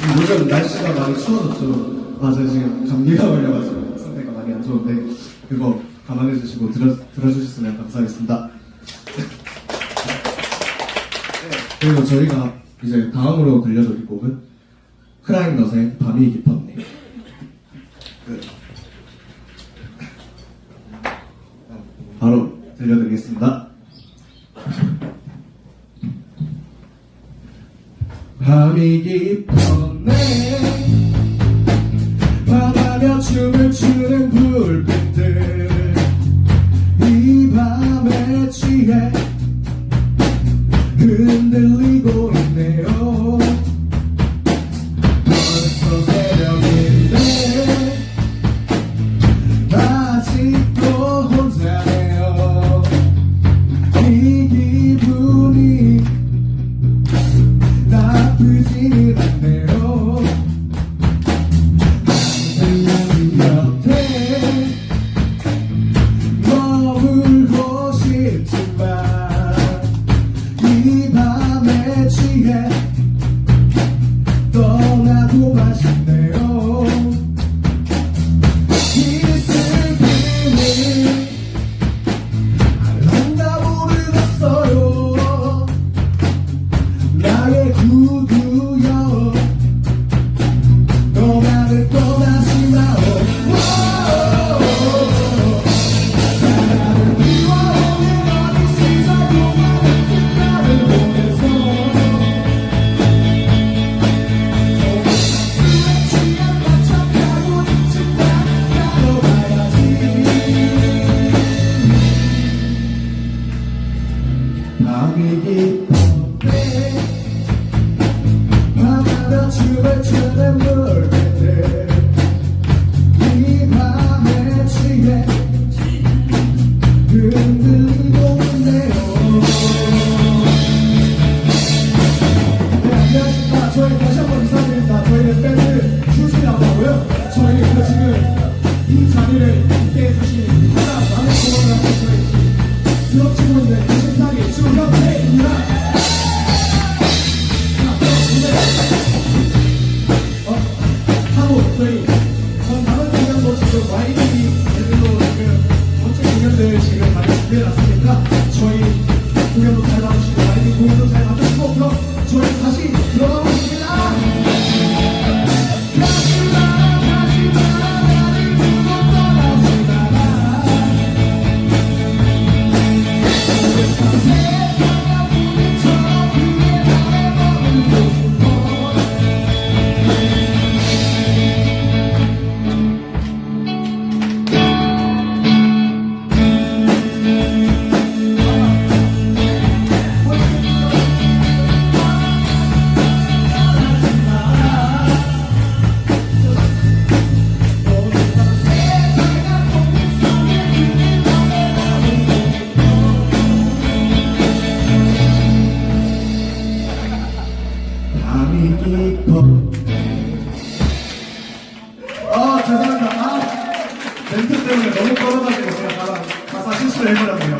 요즘 날씨가 많이 추워졌죠. 아, 제가 지금 감기가 걸려가지고 상태가 많이 안 좋은데 그거 감안해 주시고 들어, 들어주셨으면 감사하겠습니다. 네, 그리고 저희가 이제 다음으로 들려드릴 곡은 크라잉넛의 밤이 깊었네. 그, 바로 들려드리겠습니다. 밤이 깊었네. 밤하며 춤을 추는 불빛들. 이 밤에 취해. 흔들리고 있네요 이 자리를 함께 해주신 하나 많은 고마움을 하고 저희 수업 친구들 지금 YD 애들로 지금 멋진 공연들 지금 많이 준비해놨으니까 깊어 아 죄송합니다. 아 멘트 때문에 너무 떨어가지고 제가 가사, 실수를 해버렸네요